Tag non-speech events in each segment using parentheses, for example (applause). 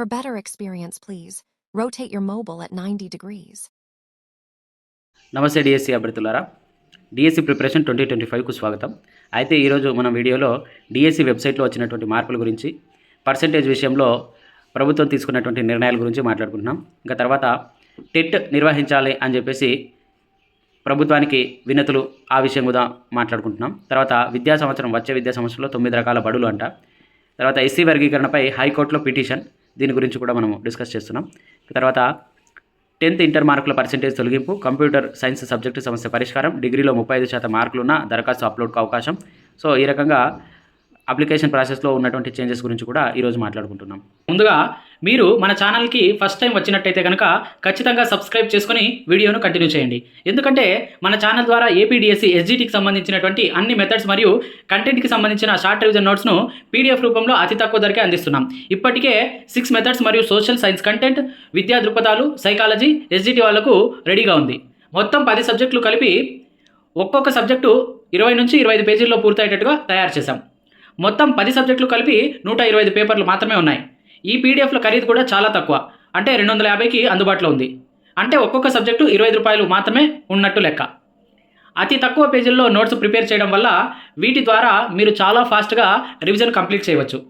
For better experience, please rotate your mobile at 90 degrees. నమస్తే DSC అభ్యర్థులారా. DSC preparation twenty twenty ఫైవ్కు స్వాగతం. అయితే ఈరోజు మన వీడియోలో డిఎస్సి వెబ్సైట్లో వచ్చినటువంటి మార్పుల గురించి పర్సంటేజ్ విషయంలో ప్రభుత్వం తీసుకున్నటువంటి నిర్ణయాల గురించి మాట్లాడుకుంటున్నాం. ఇంకా తర్వాత టెట్ నిర్వహించాలి అని చెప్పేసి ప్రభుత్వానికి వినతులు ఆ విషయం కూడా మాట్లాడుకుంటున్నాం. తర్వాత విద్యా సంవత్సరం వచ్చే విద్యా సంవత్సరంలో తొమ్మిది రకాల బడులు అంట. తర్వాత ఎస్సీ వర్గీకరణపై హైకోర్టులో పిటిషన్. దీని గురించి కూడా మనము డిస్కస్ చేస్తున్నాం. తర్వాత టెన్త్ ఇంటర్ మార్కుల పర్సెంటేజ్ తొలగింపు కంప్యూటర్ సైన్స్ సబ్జెక్టు సమస్య పరిష్కారం డిగ్రీలో ముప్పై ఐదు శాతం మార్కులున్న దరఖాస్తు అప్లోడ్కు అవకాశం. సో ఈ రకంగా అప్లికేషన్ ప్రాసెస్లో ఉన్నటువంటి చేంజెస్ గురించి కూడా ఈరోజు మాట్లాడుకుంటున్నాం. ముందుగా మీరు మన ఛానల్కి ఫస్ట్ టైం వచ్చినట్టయితే కనుక ఖచ్చితంగా సబ్స్క్రైబ్ చేసుకుని వీడియోను కంటిన్యూ చేయండి. ఎందుకంటే మన ఛానల్ ద్వారా ఏపీడిఎస్సి ఎస్జిటికి సంబంధించినటువంటి అన్ని మెథడ్స్ మరియు కంటెంట్కి సంబంధించిన షార్ట్ రివిజన్ నోట్స్ను పీడిఎఫ్ రూపంలో అతి తక్కువ ధరకే అందిస్తున్నాం. ఇప్పటికే సిక్స్ మెథడ్స్ మరియు సోషల్ సైన్స్ కంటెంట్ విద్యా దృక్పథాలు సైకాలజీ ఎస్జిటి వాళ్ళకు రెడీగా ఉంది. మొత్తం పది సబ్జెక్టులు కలిపి ఒక్కొక్క సబ్జెక్టు ఇరవై నుంచి ఇరవై ఐదు పేజీల్లో పూర్తయ్యేటట్టుగా తయారు చేశాం. మొత్తం పది సబ్జెక్టులు కలిపి నూట ఇరవై ఐదు పేపర్లు మాత్రమే ఉన్నాయి. ఈ పీడిఎఫ్ల ఖరీదు కూడా చాలా తక్కువ. అంటే రెండు వందల యాభైకి అందుబాటులో ఉంది. అంటే ఒక్కొక్క సబ్జెక్టు ఇరవై ఐదు రూపాయలు మాత్రమే ఉన్నట్టు లెక్క. అతి తక్కువ పేజీల్లో నోట్స్ ప్రిపేర్ చేయడం వల్ల వీటి ద్వారా మీరు చాలా ఫాస్ట్గా రివిజన్ కంప్లీట్ చేయవచ్చు.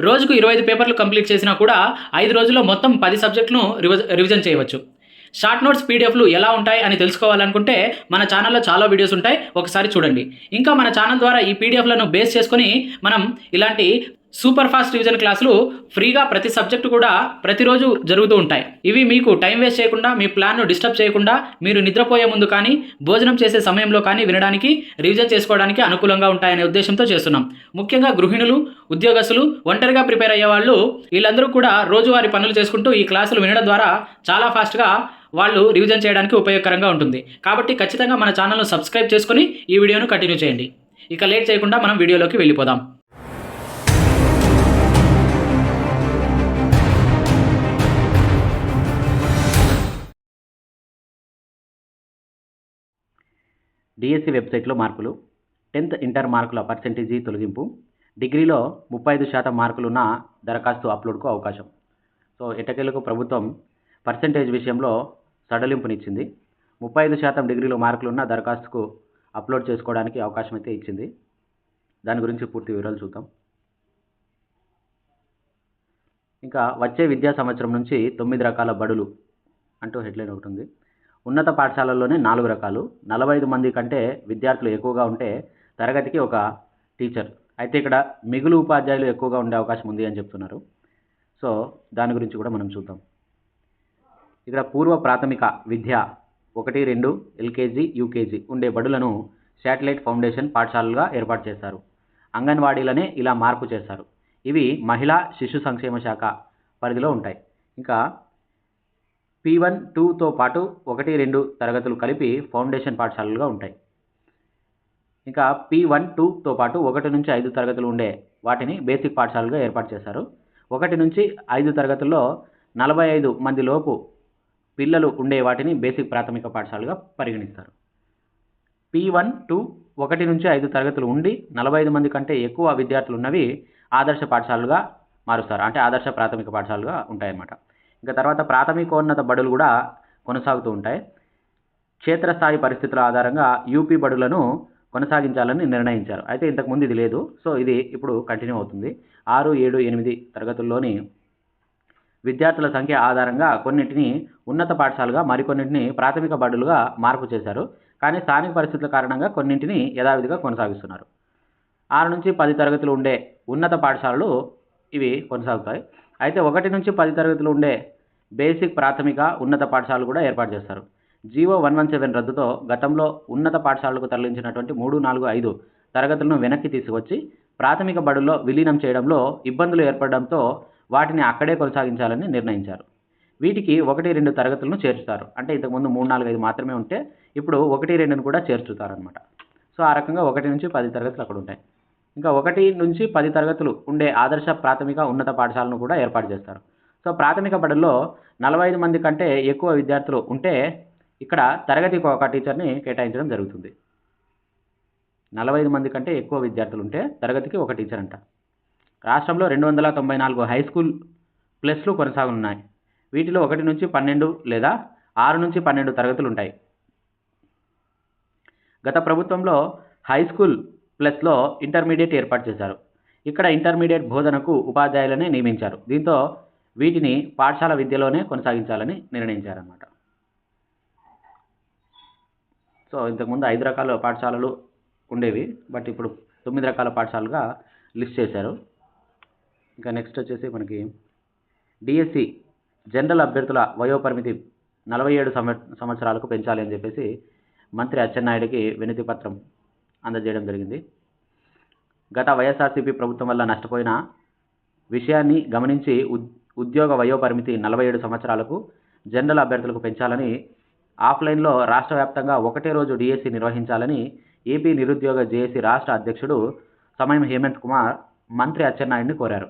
రోజుకు ఇరవై ఐదు పేపర్లు కంప్లీట్ చేసినా కూడా ఐదు రోజుల్లో మొత్తం పది సబ్జెక్టును రివిజన్ చేయవచ్చు. షార్ట్ నోట్స్ పీడిఎఫ్లు ఎలా ఉంటాయి అని తెలుసుకోవాలనుకుంటే మన ఛానల్లో చాలా వీడియోస్ ఉంటాయి. ఒకసారి చూడండి. ఇంకా మన ఛానల్ ద్వారా ఈ పీడిఎఫ్లను బేస్ చేసుకొని మనం ఇలాంటి సూపర్ ఫాస్ట్ రివిజన్ క్లాసులు ఫ్రీగా ప్రతి సబ్జెక్టు కూడా ప్రతిరోజు జరుగుతూ ఉంటాయి. ఇవి మీకు టైం వేస్ట్ చేయకుండా మీ ప్లాన్ను డిస్టర్బ్ చేయకుండా మీరు నిద్రపోయే ముందు కానీ భోజనం చేసే సమయంలో కానీ వినడానికి రివిజన్ చేసుకోవడానికి అనుకూలంగా ఉంటాయనే ఉద్దేశంతో చేస్తున్నాం. ముఖ్యంగా గృహిణులు ఉద్యోగస్తులు ఒంటరిగా ప్రిపేర్ అయ్యే వాళ్ళు వీళ్ళందరూ కూడా రోజువారీ పనులు చేసుకుంటూ ఈ క్లాసులు వినడం ద్వారా చాలా ఫాస్ట్గా వాళ్ళు రివిజన్ చేయడానికి ఉపయోగకరంగా ఉంటుంది. కాబట్టి ఖచ్చితంగా మన ఛానల్ను సబ్స్క్రైబ్ చేసుకుని ఈ వీడియోను కంటిన్యూ చేయండి. ఇక లేట్ చేయకుండా మనం వీడియోలోకి వెళ్ళిపోదాం. డిఎస్సి వెబ్సైట్లో మార్పులు. టెన్త్ ఇంటర్ మార్కుల పర్సెంటేజీ తొలగింపు. డిగ్రీలో ముప్పై ఐదు శాతం మార్కులున్న దరఖాస్తు అప్లోడ్కు అవకాశం. సో ఎటకేలకు ప్రభుత్వం పర్సెంటేజ్ విషయంలో సడలింపునిచ్చింది. ముప్పై ఐదు శాతం డిగ్రీలో మార్కులున్న దరఖాస్తుకు అప్లోడ్ చేసుకోవడానికి అవకాశం అయితే ఇచ్చింది. దాని గురించి పూర్తి వివరాలు చూద్దాం. ఇంకా వచ్చే విద్యా సంవత్సరం నుంచి తొమ్మిది రకాల బడులు అంటూ హెడ్లైన్ ఒకటి ఉంది. ఉన్నత పాఠశాలల్లోనే నాలుగు రకాలు. నలభై ఐదు మంది కంటే విద్యార్థులు ఎక్కువగా ఉంటే తరగతికి ఒక టీచర్. అయితే ఇక్కడ మిగులు ఉపాధ్యాయులు ఎక్కువగా ఉండే అవకాశం ఉంది అని చెప్తున్నారు. సో దాని గురించి కూడా మనం చూద్దాం. ఇక్కడ పూర్వ ప్రాథమిక విద్య ఒకటి రెండు ఎల్కేజీ యూకేజీ ఉండే బడులను శాటిలైట్ ఫౌండేషన్ పాఠశాలలుగా ఏర్పాటు చేశారు. అంగన్వాడీలనే ఇలా మార్పు చేశారు. ఇవి మహిళా శిశు సంక్షేమ శాఖ పరిధిలో ఉంటాయి. ఇంకా పీ వన్ టూతో పాటు ఒకటి రెండు తరగతులు కలిపి ఫౌండేషన్ పాఠశాలలుగా ఉంటాయి. ఇంకా పీ వన్ టూతో పాటు ఒకటి నుంచి ఐదు తరగతులు ఉండే వాటిని బేసిక్ పాఠశాలలుగా ఏర్పాటు చేశారు. ఒకటి నుంచి ఐదు తరగతుల్లో నలభై ఐదు మంది లోపు పిల్లలు ఉండే వాటిని బేసిక్ ప్రాథమిక పాఠశాలగా పరిగణిస్తారు. పీ వన్ టూ ఒకటి నుంచి ఐదు తరగతులు ఉండి నలభై ఐదు మంది కంటే ఎక్కువ విద్యార్థులు ఉన్నవి ఆదర్శ పాఠశాలలుగా మారుస్తారు. అంటే ఆదర్శ ప్రాథమిక పాఠశాలలుగా ఉంటాయన్నమాట. ఇంకా తర్వాత ప్రాథమికోన్నత బడులు కూడా కొనసాగుతూ ఉంటాయి. క్షేత్రస్థాయి పరిస్థితుల ఆధారంగా యూపీ బడులను కొనసాగించాలని నిర్ణయించారు. అయితే ఇంతకుముందు ఇది లేదు. సో ఇది ఇప్పుడు కంటిన్యూ అవుతుంది. ఆరు ఏడు ఎనిమిది తరగతుల్లోని విద్యార్థుల సంఖ్య ఆధారంగా కొన్నింటిని ఉన్నత పాఠశాలగా మరికొన్నింటిని ప్రాథమిక బడులుగా మార్పు చేశారు. కానీ స్థానిక పరిస్థితుల కారణంగా కొన్నింటిని యథావిధిగా కొనసాగిస్తున్నారు. ఆరు నుంచి పది తరగతులు ఉండే ఉన్నత పాఠశాలలు ఇవి కొనసాగుతాయి. అయితే ఒకటి నుంచి పది తరగతులు ఉండే బేసిక్ ప్రాథమిక ఉన్నత పాఠశాలలు కూడా ఏర్పాటు చేస్తారు. జీవో వన్ వన్ సెవెన్ రద్దుతో గతంలో ఉన్నత పాఠశాలకు తరలించినటువంటి మూడు నాలుగు ఐదు తరగతులను వెనక్కి తీసుకొచ్చి ప్రాథమిక బడుల్లో విలీనం చేయడంలో ఇబ్బందులు ఏర్పడడంతో వాటిని అక్కడే కొనసాగించాలని నిర్ణయించారు. వీటికి ఒకటి రెండు తరగతులను చేర్చుతారు. అంటే ఇంతకుముందు మూడు నాలుగు ఐదు మాత్రమే ఉంటే ఇప్పుడు ఒకటి రెండును కూడా చేర్చుతారనమాట సో ఆ రకంగా ఒకటి నుంచి పది తరగతులు అక్కడ ఉంటాయి. ఇంకా ఒకటి నుంచి పది తరగతులు ఉండే ఆదర్శ ప్రాథమిక ఉన్నత పాఠశాలను కూడా ఏర్పాటు చేస్తారు. సో ప్రాథమిక బడుల్లో నలభై ఐదు మంది కంటే ఎక్కువ విద్యార్థులు ఉంటే ఇక్కడ తరగతికి ఒక టీచర్ని కేటాయించడం జరుగుతుంది. నలభై ఐదు మంది కంటే ఎక్కువ విద్యార్థులు ఉంటే తరగతికి ఒక టీచర్ అంట. రాష్ట్రంలో రెండు వందల తొంభై నాలుగు హై స్కూల్ ప్లస్లు కొనసాగనున్నాయి. వీటిలో ఒకటి నుంచి పన్నెండు లేదా ఆరు నుంచి పన్నెండు తరగతులు ఉంటాయి గత ప్రభుత్వంలో హై స్కూల్ ప్లస్లో ఇంటర్మీడియట్ ఏర్పాటు చేశారు. ఇక్కడ ఇంటర్మీడియట్ బోధనకు ఉపాధ్యాయులనే నియమించారు. దీంతో వీటిని పాఠశాల విద్యలోనే కొనసాగించాలని నిర్ణయించారన్నమాట. సో ఇంతకుముందు ఐదు రకాల పాఠశాలలు ఉండేవి. బట్ ఇప్పుడు తొమ్మిది రకాల పాఠశాలలుగా లిస్ట్ చేశారు. ఇంకా నెక్స్ట్ వచ్చేసి మనకి డిఎస్సి జనరల్ అభ్యర్థుల వయోపరిమితి నలభై ఏడు సంవత్సరాలకు పెంచాలి అని చెప్పేసి మంత్రి అచ్చెన్నాయుడికి వినతి పత్రం అందజేయడం జరిగింది. గత వైఎస్ఆర్సీపీ ప్రభుత్వం వల్ల నష్టపోయిన విషయాన్ని గమనించి ఉద్ ఉద్యోగ వయోపరిమితి నలభై ఏడు సంవత్సరాలకు జనరల్ అభ్యర్థులకు పెంచాలని ఆఫ్లైన్లో రాష్ట్ర వ్యాప్తంగా ఒకటే రోజు డిఎస్సి నిర్వహించాలని ఏపీ నిరుద్యోగ జేఏసీ రాష్ట్ర అధ్యక్షుడు సమయం హేమంత్ కుమార్ మంత్రి అచ్చెన్నాయుడిని కోరారు.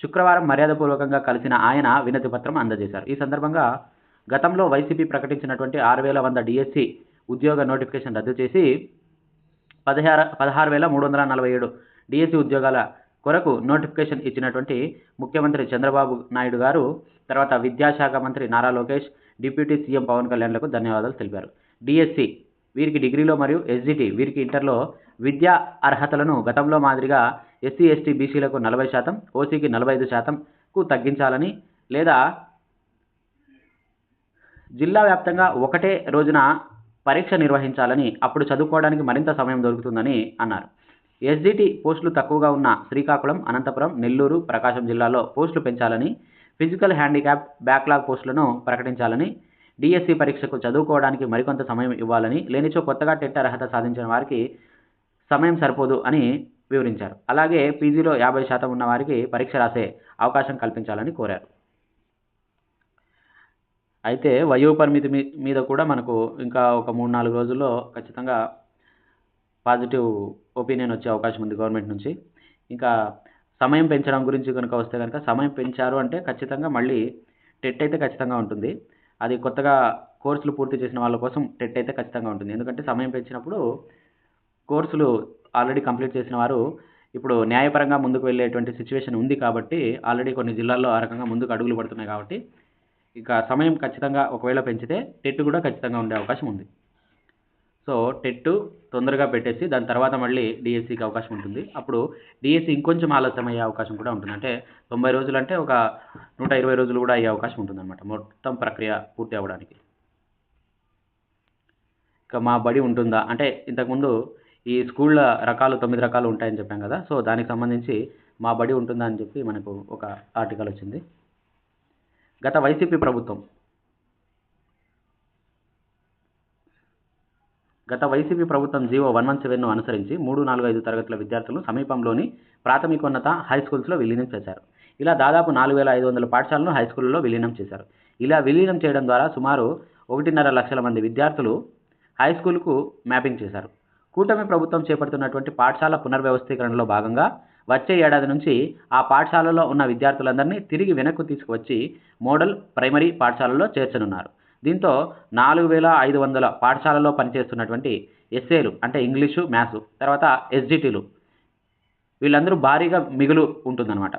శుక్రవారం మర్యాదపూర్వకంగా కలిసిన ఆయన వినతి పత్రం అందజేశారు. ఈ సందర్భంగా గతంలో వైసీపీ ప్రకటించినటువంటి ఆరు వేల వంద డిఎస్సి ఉద్యోగ నోటిఫికేషన్ రద్దు చేసి పదహారు పదహారు వేల మూడు వందల నలభై ఏడు డిఎస్సి ఉద్యోగాల కొరకు నోటిఫికేషన్ ఇచ్చినటువంటి ముఖ్యమంత్రి చంద్రబాబు నాయుడు గారు తర్వాత విద్యాశాఖ మంత్రి నారా లోకేష్ డిప్యూటీ సీఎం పవన్ కళ్యాణ్లకు ధన్యవాదాలు తెలిపారు. డిఎస్సి వీరికి డిగ్రీలో మరియు ఎస్జిటి వీరికి ఇంటర్లో విద్యా అర్హతలను గతంలో మాదిరిగా ఎస్సీ ఎస్టీ బీసీలకు నలభై శాతం ఓసీకి నలభై ఐదు శాతంకు తగ్గించాలని లేదా జిల్లా వ్యాప్తంగా ఒకటే రోజున పరీక్ష నిర్వహించాలని అప్పుడు చదువుకోవడానికి మరింత సమయం దొరుకుతుందని అన్నారు. ఎస్జిటి పోస్టులు తక్కువగా ఉన్న శ్రీకాకుళం అనంతపురం నెల్లూరు ప్రకాశం జిల్లాలో పోస్టులు పెంచాలని ఫిజికల్ హ్యాండిక్యాప్ బ్యాక్లాగ్ పోస్టులను ప్రకటించాలని డిఎస్సి పరీక్షకు చదువుకోవడానికి మరికొంత సమయం ఇవ్వాలని లేనిచో కొత్తగా టెట్ అర్హత సాధించిన వారికి సమయం సరిపోదు అని వివరించారు. అలాగే పీజీలో యాభై శాతం ఉన్న వారికి పరీక్ష రాసే అవకాశం కల్పించాలని కోరారు. అయితే వయో పరిమితి మీద కూడా మనకు ఇంకా ఒక మూడు నాలుగు రోజుల్లో ఖచ్చితంగా పాజిటివ్ ఒపీనియన్ వచ్చే అవకాశం ఉంది గవర్నమెంట్ నుంచి. ఇంకా సమయం పెంచడం గురించి కనుక వస్తే కనుక సమయం పెంచారు అంటే ఖచ్చితంగా మళ్ళీ టెట్ అయితే ఖచ్చితంగా ఉంటుంది. అది కొత్తగా కోర్సులు పూర్తి చేసిన వాళ్ళ కోసం టెట్ అయితే ఖచ్చితంగా ఉంటుంది. ఎందుకంటే సమయం పెంచినప్పుడు కోర్సులు ఆల్రెడీ కంప్లీట్ చేసిన వారు ఇప్పుడు న్యాయపరంగా ముందుకు వెళ్ళేటువంటి సిచ్యువేషన్ ఉంది కాబట్టి ఆల్రెడీ కొన్ని జిల్లాల్లో ఆ రకంగా ముందుకు అడుగులు పడుతున్నాయి కాబట్టి ఇక సమయం ఖచ్చితంగా ఒకవేళ పెంచితే టెట్ కూడా ఖచ్చితంగా ఉండే అవకాశం ఉంది. సో టెట్ తొందరగా పెట్టేసి దాని తర్వాత మళ్ళీ డిఎస్సికి అవకాశం ఉంటుంది. అప్పుడు డిఎస్సి ఇంకొంచెం ఆలస్యం అయ్యే అవకాశం కూడా ఉంటుంది. అంటే తొంభై రోజులు అంటే ఒక నూట ఇరవై రోజులు కూడా అయ్యే అవకాశం ఉంటుంది అనమాట మొత్తం ప్రక్రియ పూర్తి అవ్వడానికి. ఇక మా బడి ఉంటుందా? అంటే ఇంతకుముందు ఈ స్కూళ్ళ రకాలు తొమ్మిది రకాలు ఉంటాయని చెప్పాం కదా సో దానికి సంబంధించి మా బడి ఉంటుందా అని చెప్పి మనకు ఒక ఆర్టికల్ వచ్చింది. గత వైసీపీ ప్రభుత్వం. గత వైసీపీ ప్రభుత్వం జీవో వన్ వన్ సెవెన్ను అనుసరించి మూడు నాలుగు ఐదు తరగతుల విద్యార్థులను సమీపంలోని ప్రాథమికోన్నత హై స్కూల్స్లో విలీనం చేశారు. ఇలా దాదాపు నాలుగు వేల ఐదు వందల పాఠశాలను హై స్కూళ్ళలో విలీనం చేశారు. ఇలా విలీనం చేయడం ద్వారా సుమారు ఒకటిన్నర లక్షల మంది విద్యార్థులు హై స్కూల్కు మ్యాపింగ్ చేశారు. కూటమి ప్రభుత్వం చేపడుతున్నటువంటి పాఠశాల పునర్వ్యవస్థీకరణలో భాగంగా వచ్చే ఏడాది నుంచి ఆ పాఠశాలలో ఉన్న విద్యార్థులందరినీ తిరిగి వెనక్కు తీసుకువచ్చి మోడల్ ప్రైమరీ పాఠశాలలో చేర్చనున్నారు. దీంతో నాలుగు వేల ఐదు వందల పాఠశాలలో పనిచేస్తున్నటువంటి ఎస్ఏలు అంటే ఇంగ్లీషు మ్యాథ్స్ తర్వాత ఎస్జిటీలు వీళ్ళందరూ భారీగా మిగులు ఉంటుందన్నమాట.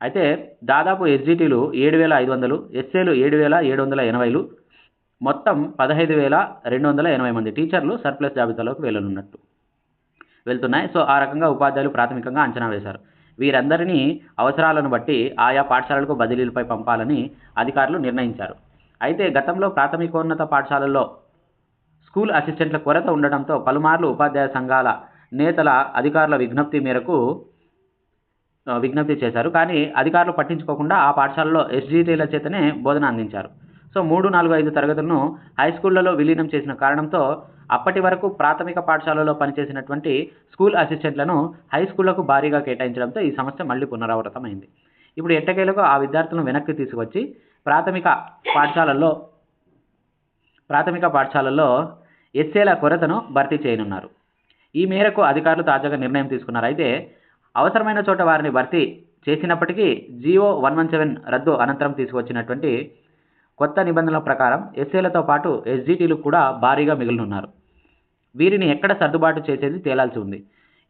అయితే దాదాపు ఎస్జిటీలు ఏడు వేల ఐదు వందలు ఎస్ఏలు ఏడు వేల ఏడు వందల ఎనభైలు మొత్తం పదహైదు వేల రెండు వందల ఎనభై మంది టీచర్లు సర్ప్లస్ జాబితాలోకి వెళ్ళనున్నట్టు వెళ్తున్నాయి. సో ఆ రకంగా ఉపాధ్యాయులు ప్రాథమికంగా అంచనా వేశారు. వీరందరినీ అవసరాలను బట్టి ఆయా పాఠశాలలకు బదిలీలపై పంపాలని అధికారులు నిర్ణయించారు. అయితే గతంలో ప్రాథమికోన్నత పాఠశాలల్లో స్కూల్ అసిస్టెంట్ల కొరత ఉండడంతో పలుమార్లు ఉపాధ్యాయ సంఘాల నేతల అధికారుల విజ్ఞప్తి మేరకు విజ్ఞప్తి చేశారు. కానీ అధికారులు పట్టించుకోకుండా ఆ పాఠశాలలో ఎస్జీటీల చేతనే బోధన అందించారు. సో మూడు నాలుగు ఐదు తరగతులను హై స్కూళ్ళలో విలీనం చేసిన కారణంతో అప్పటి వరకు ప్రాథమిక పాఠశాలలో పనిచేసినటువంటి స్కూల్ అసిస్టెంట్లను హై స్కూళ్ళకు భారీగా కేటాయించడంతో ఈ సమస్య మళ్ళీ పునరావృతమైంది. ఇప్పుడు ఎట్టకేలకు ఆ విద్యార్థులను వెనక్కి తీసుకొచ్చి ప్రాథమిక పాఠశాలల్లో ప్రాథమిక పాఠశాలల్లో ఎస్ఏల కొరతను భర్తీ చేయనున్నారు. ఈ మేరకు అధికారులు తాజాగా నిర్ణయం తీసుకున్నారు. అయితే అవసరమైన చోట వారిని భర్తీ చేసినప్పటికీ జీవో వన్ వన్ సెవెన్ రద్దు అనంతరం తీసుకొచ్చినటువంటి కొత్త నిబంధనల ప్రకారం ఎస్ఏలతో పాటు ఎస్జీటీలు కూడా భారీగా మిగిలినున్నారు. వీరిని ఎక్కడ సర్దుబాటు చేసేది తేలాల్సి ఉంది.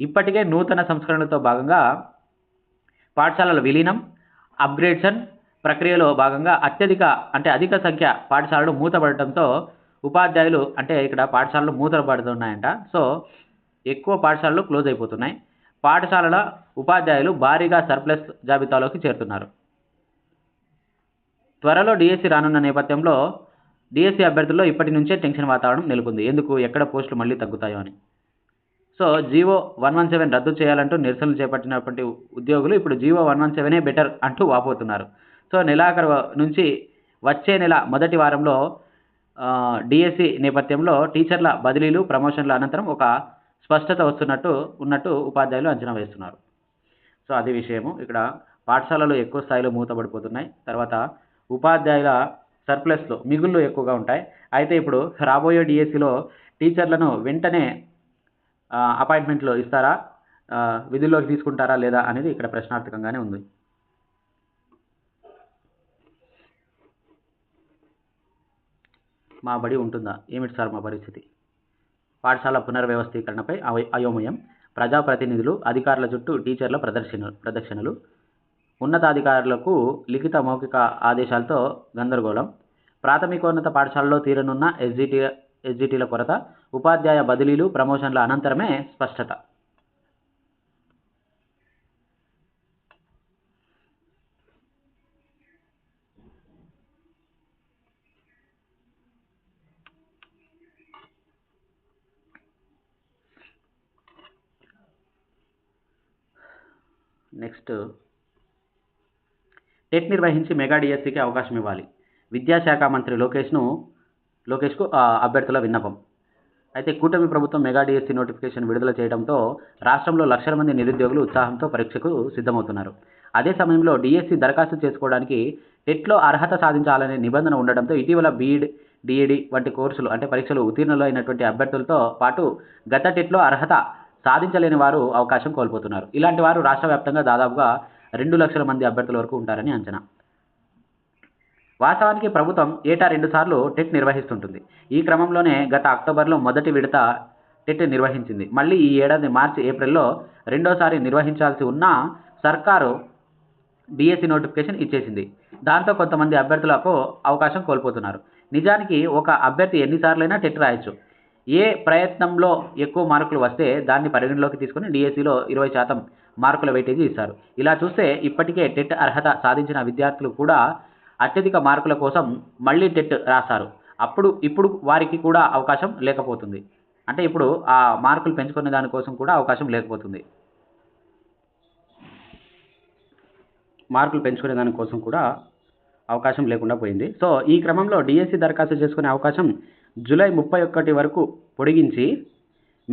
ఇప్పటికే నూతన సంస్కరణలతో భాగంగా పాఠశాలల విలీనం అప్గ్రేడ్షన్ ప్రక్రియలో భాగంగా అత్యధిక అంటే అధిక సంఖ్య పాఠశాలలు మూతపడటంతో ఉపాధ్యాయులు అంటే ఇక్కడ పాఠశాలలు మూతపడుతున్నాయంట. సో ఎక్కువ పాఠశాలలు క్లోజ్ అయిపోతున్నాయి. పాఠశాలల ఉపాధ్యాయులు భారీగా సర్ప్లస్ జాబితాలోకి చేరుతున్నారు. త్వరలో డిఎస్సి రానున్న నేపథ్యంలో డిఎస్సి అభ్యర్థుల్లో ఇప్పటి నుంచే టెన్షన్ వాతావరణం నెలకొంది. ఎందుకు? ఎక్కడ పోస్టులు మళ్ళీ తగ్గుతాయో అని. So GO one one seven రద్దు చేయాలంటూ నిరసనలు చేపట్టినటువంటి ఉద్యోగులు ఇప్పుడు జీవో వన్ వన్ సెవెనే బెటర్ అంటూ వాపోతున్నారు. సో నెలాఖరు నుంచి వచ్చే నెల మొదటి వారంలో డిఎస్సి నేపథ్యంలో టీచర్ల బదిలీలు ప్రమోషన్ల అనంతరం ఒక స్పష్టత వస్తున్నట్టు ఉన్నట్టు ఉపాధ్యాయులు అంచనా వేస్తున్నారు. సో అది విషయము. ఇక్కడ పాఠశాలలు ఎక్కువ స్థాయిలో మూతపడిపోతున్నాయి. తర్వాత ఉపాధ్యాయుల సర్ప్లస్లో మిగుళ్ళు ఎక్కువగా ఉంటాయి. అయితే ఇప్పుడు రాబోయే డిఎస్సిలో టీచర్లను వెంటనే అపాయింట్మెంట్లు ఇస్తారా? విధుల్లోకి తీసుకుంటారా లేదా అనేది ఇక్కడ ప్రశ్నార్థకంగానే ఉంది. మా బడి ఉంటుందా? ఏమిటి సార్ మా పరిస్థితి? పాఠశాల పునర్వ్యవస్థీకరణపై అయోమయం. ప్రజాప్రతినిధులు అధికారుల చుట్టూ టీచర్ల ప్రదర్శన ప్రదర్శనలు ఉన్నతాధికారులకు లిఖిత మౌఖిక ఆదేశాలతో గందరగోళం. ప్రాథమికోన్నత పాఠశాలలో తీరనున్న ఎస్జిటి ఎస్జిటిల కొరత ఉపాధ్యాయ బదిలీలు ప్రమోషన్ల అనంతరమే స్పష్టత. నెక్స్ట్ టెట్ నిర్వహించి మెగా డిఎస్సికి అవకాశం ఇవ్వాలి. విద్యాశాఖ మంత్రి లోకేష్ను లోకేష్కు అభ్యర్థుల విన్నపం. అయితే కూటమి ప్రభుత్వం మెగా డిఎస్సి నోటిఫికేషన్ విడుదల చేయడంతో రాష్ట్రంలో లక్షల మంది నిరుద్యోగులు ఉత్సాహంతో పరీక్షకు సిద్ధమవుతున్నారు. అదే సమయంలో డిఎస్సి దరఖాస్తు చేసుకోవడానికి టెట్లో అర్హత సాధించాలనే నిబంధన ఉండడంతో ఇటీవల బీఈడ్ డిఈడి వంటి కోర్సులు అంటే పరీక్షలు ఉత్తీర్ణులు అయినటువంటి అభ్యర్థులతో పాటు గత టెట్లో అర్హత సాధించలేని వారు అవకాశం కోల్పోతున్నారు. ఇలాంటి వారు రాష్ట్ర వ్యాప్తంగా దాదాపుగా రెండు లక్షల మంది అభ్యర్థుల వరకు ఉంటారని అంచనా. వాస్తవానికి ప్రభుత్వం ఏటా రెండు సార్లు టెట్ నిర్వహిస్తుంటుంది. ఈ క్రమంలోనే గత అక్టోబర్లో మొదటి విడత టెట్ నిర్వహించింది. మళ్ళీ ఈ ఏడాది మార్చి ఏప్రిల్లో రెండోసారి నిర్వహించాల్సి ఉన్నా సర్కారు డిఎస్సి నోటిఫికేషన్ ఇచ్చేసింది. దాంతో కొంతమంది అభ్యర్థులకు అవకాశం కోల్పోతున్నారు. నిజానికి ఒక అభ్యర్థి ఎన్నిసార్లైనా టెట్ రాయొచ్చు. ఏ ప్రయత్నంలో ఎక్కువ మార్కులు వస్తే దాన్ని పరిగణలోకి తీసుకుని డిఎస్సిలో ఇరవై శాతం మార్కుల వెయిటేజీ ఇస్తారు. ఇలా చూస్తే ఇప్పటికే టెట్ అర్హత సాధించిన విద్యార్థులు కూడా అత్యధిక మార్కుల కోసం మళ్ళీ టెట్ రాస్తారు. అప్పుడు ఇప్పుడు వారికి కూడా అవకాశం లేకపోతుంది. అంటే ఇప్పుడు ఆ మార్కులు పెంచుకునే దానికోసం కూడా అవకాశం లేకపోతుంది. మార్కులు పెంచుకునే దానికోసం కూడా అవకాశం లేకుండా పోయింది. సో ఈ క్రమంలో డిఎస్సి దరఖాస్తు చేసుకునే అవకాశం జూలై ముప్పై ఒకటి వరకు పొడిగించి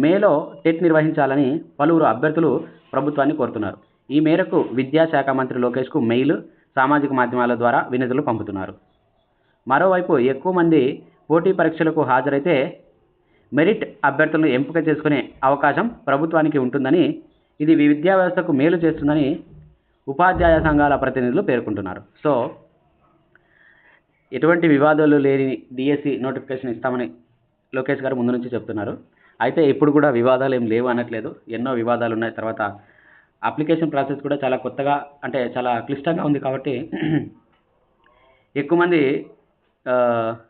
మేలో టెట్ నిర్వహించాలని పలువురు అభ్యర్థులు ప్రభుత్వాన్ని కోరుతున్నారు. ఈ మేరకు విద్యాశాఖ మంత్రి లోకేష్కు మెయిల్ సామాజిక మాధ్యమాల ద్వారా వినతులు పంపుతున్నారు. మరోవైపు ఎక్కువ మంది పోటీ పరీక్షలకు హాజరైతే మెరిట్ అభ్యర్థులను ఎంపిక చేసుకునే అవకాశం ప్రభుత్వానికి ఉంటుందని ఇది విద్యా వ్యవస్థకు మేలు చేస్తుందని ఉపాధ్యాయ సంఘాల ప్రతినిధులు పేర్కొంటున్నారు. సో ఎటువంటి వివాదాలు లేని డిఎస్సి నోటిఫికేషన్ ఇస్తామని లోకేష్ గారు ముందు నుంచి చెప్తున్నారు. అయితే ఇప్పుడు కూడా వివాదాలు ఏం లేవు అనట్లేదు. ఎన్నో వివాదాలు ఉన్నాయి. తర్వాత అప్లికేషన్ ప్రాసెస్ కూడా చాలా కొత్తగా అంటే చాలా క్లిష్టంగా ఉంది కాబట్టి (clears throat) ఎక్కువ మంది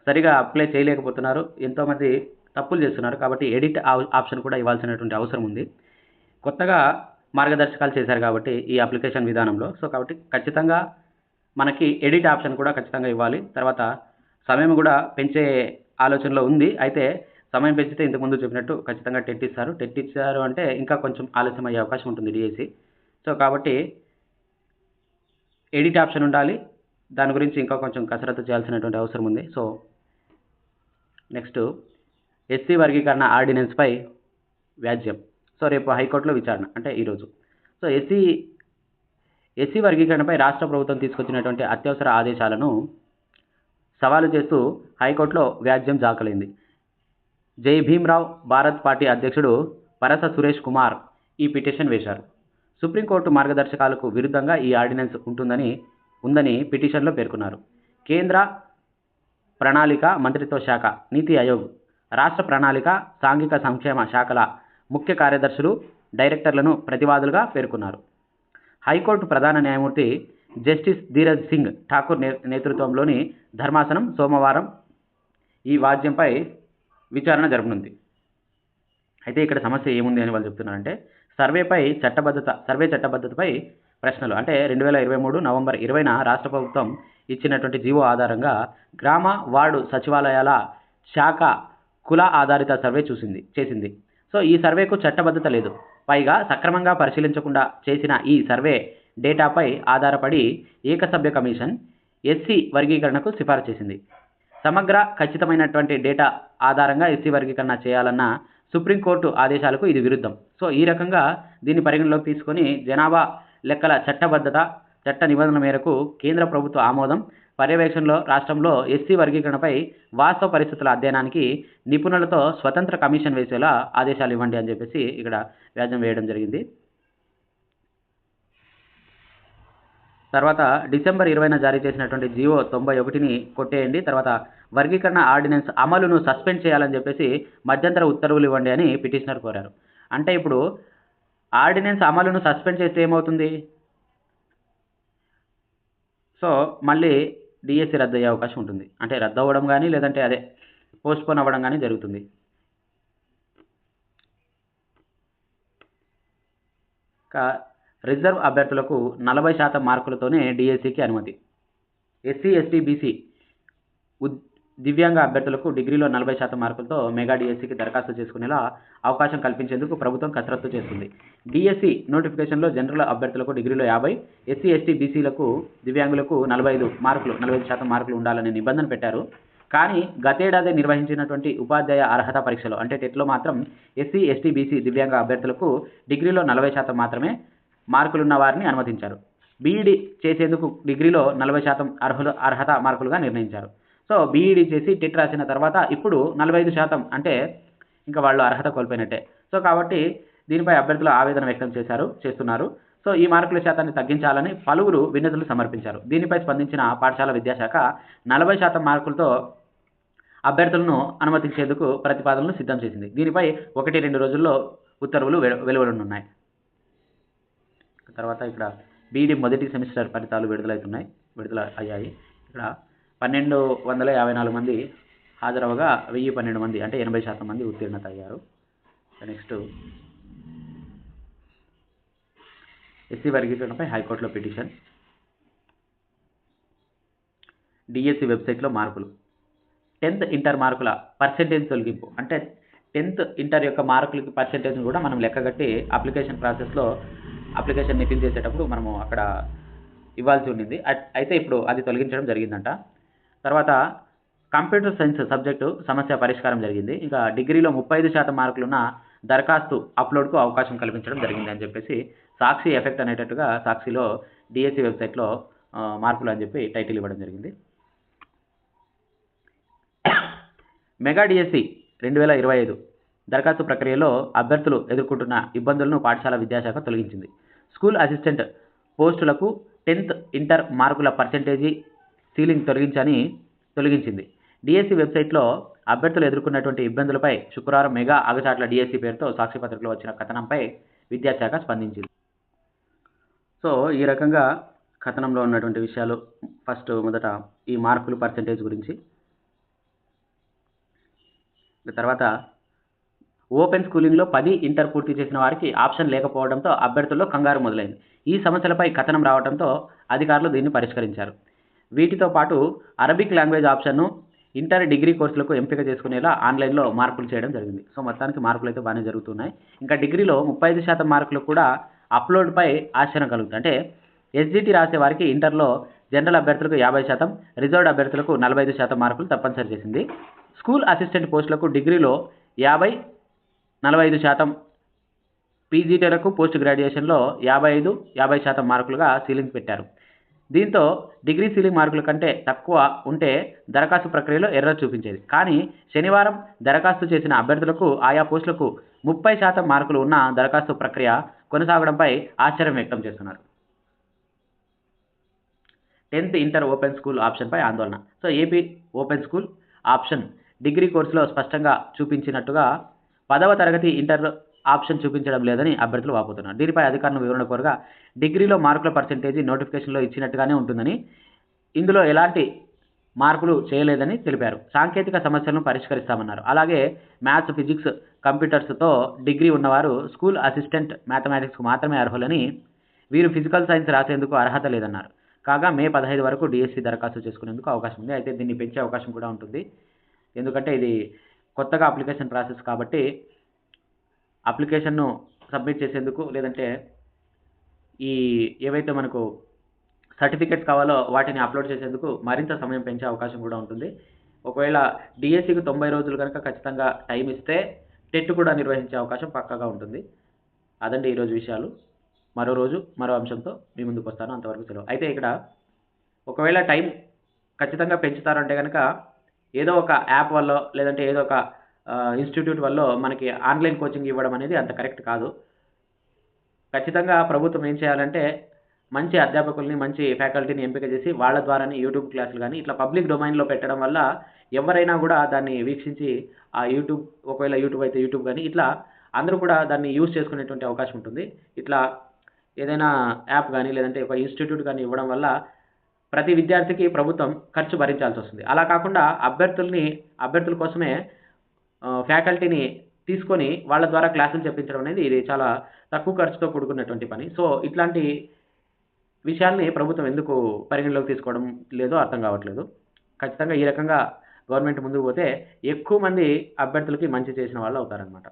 సరిగా అప్లై చేయలేకపోతున్నారు. ఎంతోమంది తప్పులు చేస్తున్నారు కాబట్టి ఎడిట్ ఆప్షన్ కూడా ఇవ్వాల్సినటువంటి అవసరం ఉంది. కొత్తగా మార్గదర్శకాలు చేశారు కాబట్టి ఈ అప్లికేషన్ విధానంలో. సో కాబట్టి ఖచ్చితంగా మనకి ఎడిట్ ఆప్షన్ కూడా ఖచ్చితంగా ఇవ్వాలి. తర్వాత సమయం కూడా పెంచే ఆలోచనలో ఉంది. అయితే సమయం పెంచితే ఇంతకుముందు చెప్పినట్టు ఖచ్చితంగా టెట్ ఇస్తారు టెట్ ఇచ్చారు అంటే ఇంకా కొంచెం ఆలస్యం అయ్యే అవకాశం ఉంటుంది డిఎస్సి సో కాబట్టి ఎడిట్ ఆప్షన్ ఉండాలి. దాని గురించి ఇంకా కొంచెం కసరత్తు చేయాల్సినటువంటి అవసరం ఉంది. సో నెక్స్ట్ ఎస్సీ వర్గీకరణ ఆర్డినెన్స్పై వ్యాజ్యం. సో రేపు హైకోర్టులో విచారణ అంటే ఈరోజు సో ఎస్సీ ఎస్సీ వర్గీకరణపై రాష్ట్ర ప్రభుత్వం తీసుకొచ్చినటువంటి అత్యవసర ఆదేశాలను సవాలు చేస్తూ హైకోర్టులో వ్యాజ్యం దాఖలైంది. జై భీమ్రావ్ భారత్ పార్టీ అధ్యక్షుడు పరస సురేష్ కుమార్ ఈ పిటిషన్ వేశారు. సుప్రీంకోర్టు మార్గదర్శకాలకు విరుద్ధంగా ఈ ఆర్డినెన్స్ ఉంటుందని ఉందని పిటిషన్లో పేర్కొన్నారు. కేంద్ర ప్రణాళిక మంత్రిత్వ శాఖ నీతి ఆయోగ్ రాష్ట్ర ప్రణాళిక సాంఘిక సంక్షేమ శాఖల ముఖ్య కార్యదర్శులు డైరెక్టర్లను ప్రతివాదులుగా పేర్కొన్నారు. హైకోర్టు ప్రధాన న్యాయమూర్తి జస్టిస్ ధీరజ్ సింగ్ ఠాకూర్ నే నేతృత్వంలోని ధర్మాసనం సోమవారం ఈ వాద్యంపై విచారణ జరపనుంది అయితే ఇక్కడ సమస్య ఏముంది అని వాళ్ళు చెప్తున్నారంటే సర్వేపై చట్టబద్ధత సర్వే చట్టబద్ధతపై ప్రశ్నలు. అంటే రెండు వేల ఇరవై మూడు నవంబర్ ఇరవైన రాష్ట్ర ప్రభుత్వం ఇచ్చినటువంటి జీవో ఆధారంగా గ్రామ వార్డు సచివాలయాల శాఖ కుల ఆధారిత సర్వే చూసింది చేసింది. సో ఈ సర్వేకు చట్టబద్ధత లేదు. పైగా సక్రమంగా పరిశీలించకుండా చేసిన ఈ సర్వే డేటాపై ఆధారపడి ఏకసభ్య కమిషన్ ఎస్సీ వర్గీకరణకు సిఫారసు చేసింది. సమగ్ర ఖచ్చితమైనటువంటి డేటా ఆధారంగా ఎస్సీ వర్గీకరణ చేయాలన్న సుప్రీంకోర్టు ఆదేశాలకు ఇది విరుద్ధం. సో ఈ రకంగా దీన్ని పరిగణలోకి తీసుకొని జనాభా లెక్కల చట్టబద్ధత చట్ట నిబంధనల మేరకు కేంద్ర ప్రభుత్వ ఆమోదం పర్యవేక్షణలో రాష్ట్రంలో ఎస్సీ వర్గీకరణపై వాస్తవ పరిస్థితుల అధ్యయనానికి నిపుణులతో స్వతంత్ర కమిషన్ వేసేలా ఆదేశాలు ఇవ్వండి అని చెప్పేసి ఇక్కడ వ్యాజ్యం వేయడం జరిగింది. తర్వాత డిసెంబర్ ఇరవైన జారీ చేసినటువంటి జియో తొంభై ఒకటిని కొట్టేయండి. తర్వాత వర్గీకరణ ఆర్డినెన్స్ అమలును సస్పెండ్ చేయాలని చెప్పేసి మధ్యంతర ఉత్తర్వులు ఇవ్వండి అని పిటిషనర్ కోరారు. అంటే ఇప్పుడు ఆర్డినెన్స్ అమలును సస్పెండ్ చేస్తే ఏమవుతుంది? సో మళ్ళీ డిఎస్సి రద్దు అయ్యే అవకాశం ఉంటుంది. అంటే రద్దు అవ్వడం కానీ లేదంటే అదే పోస్ట్పోన్ అవ్వడం కానీ జరుగుతుంది. ఇంకా రిజర్వ్ అభ్యర్థులకు నలభై శాతం మార్కులతోనే డిఎస్సికి అనుమతి. ఎస్సీ ఎస్టీ బీసీ ఉద్ దివ్యాంగ అభ్యర్థులకు డిగ్రీలో నలభై శాతం మార్కులతో మెగా డిఎస్సికి దరఖాస్తు చేసుకునేలా అవకాశం కల్పించేందుకు ప్రభుత్వం కసరత్తు చేస్తుంది. డిఎస్సి నోటిఫికేషన్లో జనరల్ అభ్యర్థులకు డిగ్రీలో యాభై ఎస్సీ ఎస్టీ బీసీలకు దివ్యాంగులకు నలభై ఐదు మార్కులు నలభై ఐదు శాతం మార్కులు ఉండాలనే నిబంధన పెట్టారు. కానీ గతేడాది నిర్వహించినటువంటి ఉపాధ్యాయ అర్హత పరీక్షలో అంటే టెట్లో మాత్రం ఎస్సీ ఎస్టీ బీసీ దివ్యాంగ అభ్యర్థులకు డిగ్రీలో నలభై శాతం మాత్రమే మార్కులున్న వారిని అనుమతించారు. బీఈడి చేసేందుకు డిగ్రీలో నలభై శాతం అర్హులు అర్హత మార్కులుగా నిర్ణయించారు. సో బీఈడి చేసి టెట్ రాసిన తర్వాత ఇప్పుడు నలభై ఐదు శాతం అంటే ఇంకా వాళ్ళు అర్హత కోల్పోయినట్టే. సో కాబట్టి దీనిపై అభ్యర్థులు ఆవేదన వ్యక్తం చేశారు చేస్తున్నారు. సో ఈ మార్కుల శాతాన్ని తగ్గించాలని పలువురు వినతులు సమర్పించారు. దీనిపై స్పందించిన పాఠశాల విద్యాశాఖ నలభై శాతం మార్కులతో అభ్యర్థులను అనుమతించేందుకు ప్రతిపాదనలు సిద్ధం చేసింది. దీనిపై ఒకటి రెండు రోజుల్లో ఉత్తర్వులు వెలువడున్నాయి వెలువడనున్నాయి. తర్వాత ఇక్కడ బీఈడీ మొదటి సెమిస్టర్ ఫలితాలు విడుదలవుతున్నాయి విడుదల అయ్యాయి. ఇక్కడ పన్నెండు వందల యాభై నాలుగు మంది హాజరవగా వెయ్యి పన్నెండు మంది అంటే ఎనభై శాతం మంది ఉత్తీర్ణత అయ్యారు నెక్స్ట్ ఎస్సీ వర్గీకరణపై హైకోర్టులో పిటిషన్. డిఎస్సి వెబ్సైట్లో మార్పులు. టెన్త్ ఇంటర్ మార్కుల పర్సెంటేజ్ తొలగింపు. అంటే టెన్త్ ఇంటర్ యొక్క మార్కులకి పర్సెంటేజ్ని కూడా మనం లెక్కగట్టి అప్లికేషన్ ప్రాసెస్లో అప్లికేషన్ని ఫిల్ చేసేటప్పుడు మనము అక్కడ ఇవ్వాల్సి ఉండింది. అట్- అయితే ఇప్పుడు అది తొలగించడం జరిగిందంట. తర్వాత కంప్యూటర్ సైన్స్ సబ్జెక్టు సమస్య పరిష్కారం జరిగింది. ఇంకా డిగ్రీలో ముప్పై ఐదు శాతం మార్కులున్న దరఖాస్తు అప్లోడ్కు అవకాశం కల్పించడం జరిగింది అని చెప్పేసి సాక్షి ఎఫెక్ట్ అనేటట్టుగా సాక్షిలో డిఎస్సి వెబ్సైట్లో మార్పులు అని చెప్పి టైటిల్ ఇవ్వడం జరిగింది. మెగా డిఎస్సి రెండు వేల ఇరవై ఐదు దరఖాస్తు ప్రక్రియలో అభ్యర్థులు ఎదుర్కొంటున్న ఇబ్బందులను పాఠశాల విద్యాశాఖ తొలగించింది. స్కూల్ అసిస్టెంట్ పోస్టులకు టెన్త్ ఇంటర్ మార్కుల పర్సెంటేజీ సీలింగ్ తొలగించని తొలగించింది. డిఎస్సి వెబ్సైట్లో అభ్యర్థులు ఎదుర్కొన్నటువంటి ఇబ్బందులపై శుక్రవారం మెగా అగచాట్ల డిఎస్సి పేరుతో సాక్షిపత్రికలో వచ్చిన కథనంపై విద్యాశాఖ స్పందించింది. సో ఈ రకంగా కథనంలో ఉన్నటువంటి విషయాలు ఫస్ట్ మొదట ఈ మార్కులు పర్సెంటేజ్ గురించి తర్వాత ఓపెన్ స్కూలింగ్లో పది ఇంటర్ పూర్తి చేసిన వారికి ఆప్షన్ లేకపోవడంతో అభ్యర్థుల్లో కంగారు మొదలైంది. ఈ సమస్యలపై కథనం రావడంతో అధికారులు దీన్ని పరిష్కరించారు. వీటితో పాటు అరబిక్ లాంగ్వేజ్ ఆప్షన్ను ఇంటర్ డిగ్రీ కోర్సులకు ఎంపిక చేసుకునేలా ఆన్లైన్లో మార్పులు చేయడం జరిగింది. సో మొత్తానికి మార్పులు అయితే బాగానే జరుగుతున్నాయి. ఇంకా డిగ్రీలో ముప్పై ఐదు శాతం మార్కులు కూడా అప్లోడ్పై ఆశ్చర్యం కలుగుతుంది. అంటే ఎస్జిటి రాసే వారికి ఇంటర్లో జనరల్ అభ్యర్థులకు యాభై శాతం రిజర్వ్డ్ అభ్యర్థులకు నలభై ఐదు శాతం మార్కులు తప్పనిసరి చేసింది. స్కూల్ అసిస్టెంట్ పోస్టులకు డిగ్రీలో యాభై నలభై ఐదు శాతం పీజీటీలకు పోస్ట్ గ్రాడ్యుయేషన్లో యాభై ఐదు యాభై శాతం మార్కులుగా సీలింగ్ పెట్టారు. దీంతో డిగ్రీ సీలింగ్ మార్కుల కంటే తక్కువ ఉంటే దరఖాస్తు ప్రక్రియలో ఎర్ర చూపించేది. కానీ శనివారం దరఖాస్తు చేసిన అభ్యర్థులకు ఆయా పోస్టులకు ముప్పై శాతం మార్కులు ఉన్న దరఖాస్తు ప్రక్రియ కొనసాగడంపై ఆశ్చర్యం వ్యక్తం చేస్తున్నారు. టెన్త్ ఇంటర్ ఓపెన్ స్కూల్ ఆప్షన్పై ఆందోళన. So AP open school option degree కోర్సులో స్పష్టంగా చూపించినట్టుగా పదవ తరగతి ఇంటర్ ఆప్షన్ చూపించడం లేదని అభ్యర్థులు వాపోతున్నారు. దీనిపై అధికారులను వివరణ కోరగా డిగ్రీలో మార్కుల పర్సెంటేజీ నోటిఫికేషన్లో ఇచ్చినట్టుగానే ఉంటుందని ఇందులో ఎలాంటి మార్పులు చేయలేదని తెలిపారు. సాంకేతిక సమస్యలను పరిష్కరిస్తామన్నారు. అలాగే మ్యాథ్స్ ఫిజిక్స్ కంప్యూటర్స్తో డిగ్రీ ఉన్నవారు స్కూల్ అసిస్టెంట్ మ్యాథమెటిక్స్కు మాత్రమే అర్హులని వీరు ఫిజికల్ సైన్స్ రాసేందుకు అర్హత లేదన్నారు. కాగా మే పదహైదు వరకు డిఎస్సి దరఖాస్తు చేసుకునేందుకు అవకాశం ఉంది. అయితే దీన్ని పెంచే అవకాశం కూడా ఉంటుంది. ఎందుకంటే ఇది కొత్తగా అప్లికేషన్ ప్రాసెస్ కాబట్టి అప్లికేషన్ను సబ్మిట్ చేసేందుకు లేదంటే ఈ ఏవైతే మనకు సర్టిఫికేట్స్ కావాలో వాటిని అప్లోడ్ చేసేందుకు మరింత సమయం పెంచే అవకాశం కూడా ఉంటుంది. ఒకవేళ డిఎస్సికి తొంభై రోజులు కనుక ఖచ్చితంగా టైం ఇస్తే టెట్ కూడా నిర్వహించే అవకాశం పక్కాగా ఉంటుంది. అదండి ఈరోజు విషయాలు. మరో రోజు మరో అంశంతో మీ ముందుకు వస్తాను. అంతవరకు సెలవు. అయితే ఇక్కడ ఒకవేళ టైం ఖచ్చితంగా పెంచుతారంటే కనుక ఏదో ఒక యాప్ వల్ల లేదంటే ఏదో ఒక ఇన్స్టిట్యూట్ వల్ల మనకి ఆన్లైన్ కోచింగ్ ఇవ్వడం అనేది అంత కరెక్ట్ కాదు. ఖచ్చితంగా ప్రభుత్వం ఏం చేయాలంటే మంచి అధ్యాపకుల్ని మంచి ఫ్యాకల్టీని ఎంపిక చేసి వాళ్ళ ద్వారానే యూట్యూబ్ క్లాసులు కానీ ఇట్లా పబ్లిక్ డొమైన్లో పెట్టడం వల్ల ఎవరైనా కూడా దాన్ని వీక్షించి ఆ యూట్యూబ్ ఒకవేళ యూట్యూబ్ అయితే యూట్యూబ్ కానీ ఇట్లా అందరూ కూడా దాన్ని యూజ్ చేసుకునేటువంటి అవకాశం ఉంటుంది. ఇట్లా ఏదైనా యాప్ కానీ లేదంటే ఒక ఇన్స్టిట్యూట్ కానీ ఇవ్వడం వల్ల ప్రతి విద్యార్థికి ప్రభుత్వం ఖర్చు భరించాల్సి వస్తుంది. అలా కాకుండా అభ్యర్థుల్ని అభ్యర్థుల కోసమే ఫ్యాకల్టీని తీసుకొని వాళ్ళ ద్వారా క్లాసులు చెప్పించడం అనేది ఇది చాలా తక్కువ ఖర్చుతో కూడుకున్నటువంటి పని. సో ఇట్లాంటి విషయాల్ని ప్రభుత్వం ఎందుకు పరిగణలోకి తీసుకోవడం లేదో అర్థం కావట్లేదు. ఖచ్చితంగా ఈ రకంగా గవర్నమెంట్ ముందుకు పోతే ఎక్కువ మంది అభ్యర్థులకి మంచి చేసిన వాళ్ళు అవుతారనమాట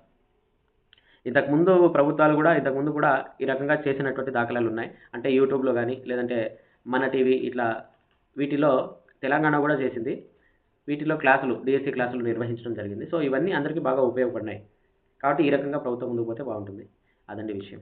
ఇంతకుముందు ప్రభుత్వాలు కూడా ఇంతకుముందు కూడా ఈ రకంగా చేసినటువంటి దాఖలాలు ఉన్నాయి. అంటే యూట్యూబ్లో కానీ లేదంటే మన టీవీ ఇట్లా వీటిలో తెలంగాణ కూడా చేసింది. వీటిలో క్లాసులు డిఎస్సి క్లాసులు నిర్వహించడం జరిగింది. సో ఇవన్నీ అందరికీ బాగా ఉపయోగపడినాయి. కాబట్టి ఈ రకంగా ప్రభుత్వం ముందుకు పోతే బాగుంటుంది. అదండి విషయం.